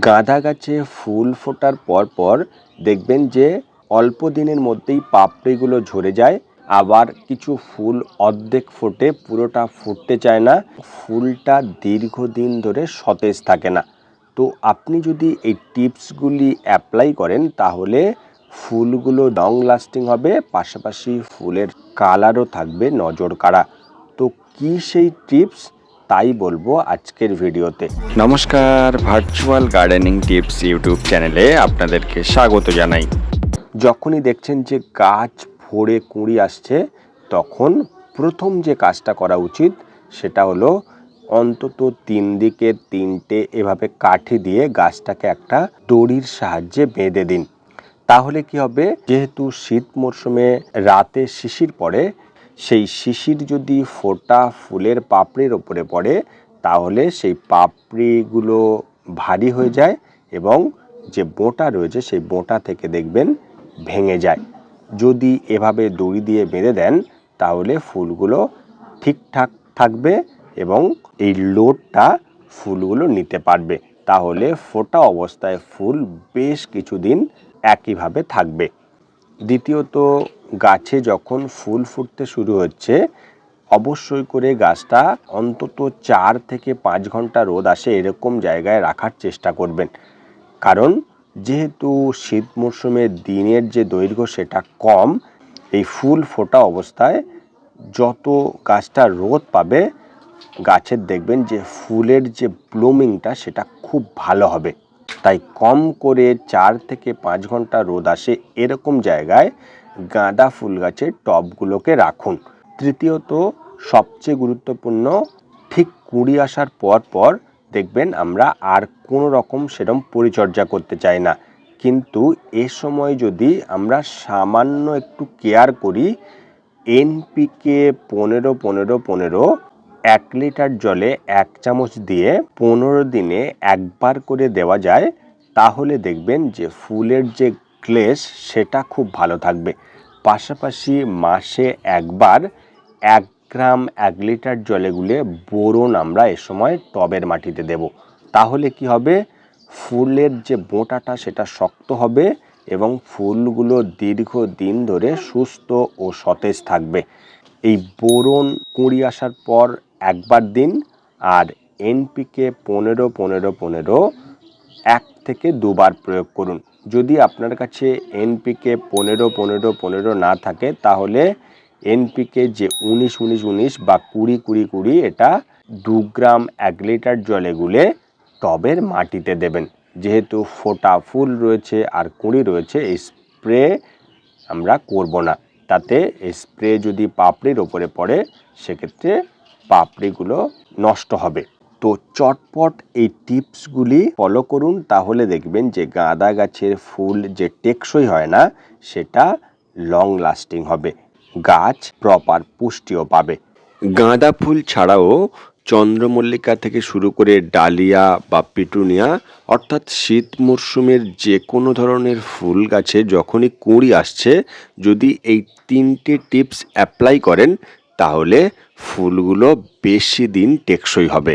গাঁদা গাছে ফুল ফোটার পর পর দেখবেন যে অল্প দিনের মধ্যেই পাপড়িগুলো ঝরে যায়। আবার কিছু ফুল অর্ধেক ফোটে, পুরোটা ফুটতে চায় না। ফুলটা দীর্ঘদিন ধরে সতেজ থাকে না। তো আপনি যদি এই টিপসগুলি অ্যাপ্লাই করেন, তাহলে ফুলগুলো লং লাস্টিং হবে, পাশাপাশি ফুলের কালারও থাকবে নজর কাড়া তো কি সেই টিপস? তাই বলব আজকের ভিডিওতে। নমস্কার ভার্চুয়াল গার্ডেনিং টিপস ইউটিউব চ্যানেলে আপনাদেরকে স্বাগত জানাই। যখনই দেখছেন যে গাছ ভরে কুঁড়ি আসছে তখন প্রথম যে কাজটা করা উচিত সেটা হলো অন্তত তিন দিকে তিনটে এভাবে কাঠি দিয়ে গাছটাকে একটা দড়ির সাহায্যে বেঁধে দিন। তাহলে কি হবে? যেহেতু শীত মরশুমে রাতে শিশির পড়ে সেই শিশির যদি ফোটা ফুলের পাপড়ির ওপরে পড়ে, তাহলে সেই পাপড়িগুলো ভারী হয়ে যায় এবং যে বোঁটা রয়েছে সেই বোঁটা থেকে দেখবেন ভেঙে যায়। যদি এভাবে দড়ি দিয়ে বেঁধে দেন, তাহলে ফুলগুলো ঠিকঠাক থাকবে এবং এই লোডটা ফুলগুলো নিতে পারবে। তাহলে ফোটা অবস্থায় ফুল বেশ কিছুদিন একইভাবে থাকবে। দ্বিতীয়ত গাছে যখন ফুল ফুটতে শুরু হচ্ছে, অবশ্যই করে গাছটা অন্তত চার থেকে পাঁচ ঘণ্টা রোদ আসে এরকম জায়গায় রাখার চেষ্টা করবেন। কারণ যেহেতু শীত মরশুমে দিনের যে দৈর্ঘ্য সেটা কম, এই ফুল ফোটা অবস্থায় যত গাছটা রোদ পাবে, গাছের দেখবেন যে ফুলের যে ব্লুমিংটা সেটা খুব ভালো হবে। তাই কম করে চার থেকে পাঁচ ঘণ্টা রোদ আসে এরকম জায়গায় গাঁদা ফুল গাছের টবগুলোকে রাখুন। তৃতীয়ত, সবচেয়ে গুরুত্বপূর্ণ, ঠিক কুড়ি আসার পর পর দেখবেন আমরা আর কোনো রকম সেরম পরিচর্যা করতে চাই না। কিন্তু এ সময় যদি আমরা সামান্য একটু কেয়ার করি, এনপিকে পনেরো পনেরো পনেরো, এক লিটার জলে এক চামচ দিয়ে পনেরো দিনে একবার করে দেওয়া যায়, তাহলে দেখবেন যে ফুলের যে গ্লেস সেটা খুব ভালো থাকবে। পাশাপাশি মাসে একবার এক গ্রাম এক লিটার জলে গুলে বোরন আমরা এ সময় টবের মাটিতে দেব। তাহলে কি হবে? ফুলের যে বোঁটাটা সেটা শক্ত হবে এবং ফুলগুলো দীর্ঘ দিন ধরে সুস্থ ও সতেজ থাকবে। এই বোরন কুঁড়ি আসার পর একবার দিন আর এনপিকে পনেরো পনেরো পনেরো এক থেকে দুবার প্রয়োগ করুন। যদি আপনার কাছে এনপিকে পনেরো পনেরো পনেরো না থাকে, তাহলে এনপিকে যে উনিশ উনিশ উনিশ বা কুড়ি কুড়ি কুড়ি, এটা দু গ্রাম এক লিটার জলে গুলে টবের মাটিতে দেবেন। যেহেতু ফোটা ফুল রয়েছে আর কুঁড়ি রয়েছে স্প্রে আমরা করব না। তাতে স্প্রে যদি পাপড়ির ওপরে পড়ে, সেক্ষেত্রে পাপড়িগুলো নষ্ট হবে। তো চটপট এই টিপসগুলি ফলো করুন, তাহলে দেখবেন যে গাঁদা গাছের ফুল যে টেকসই হয় না, সেটা লং লাস্টিং হবে। গাছ প্রপার পুষ্টিও পাবে। গাঁদা ফুল ছাড়াও চন্দ্রমল্লিকা থেকে শুরু করে ডালিয়া বা পিটুনিয়া, অর্থাৎ শীত মরশুমের যে কোনো ধরনের ফুল গাছে যখনই কুঁড়ি আসছে, যদি এই তিনটে টিপস অ্যাপ্লাই করেন, তাহলে ফুলগুলো বেশি দিন টেকসই হবে।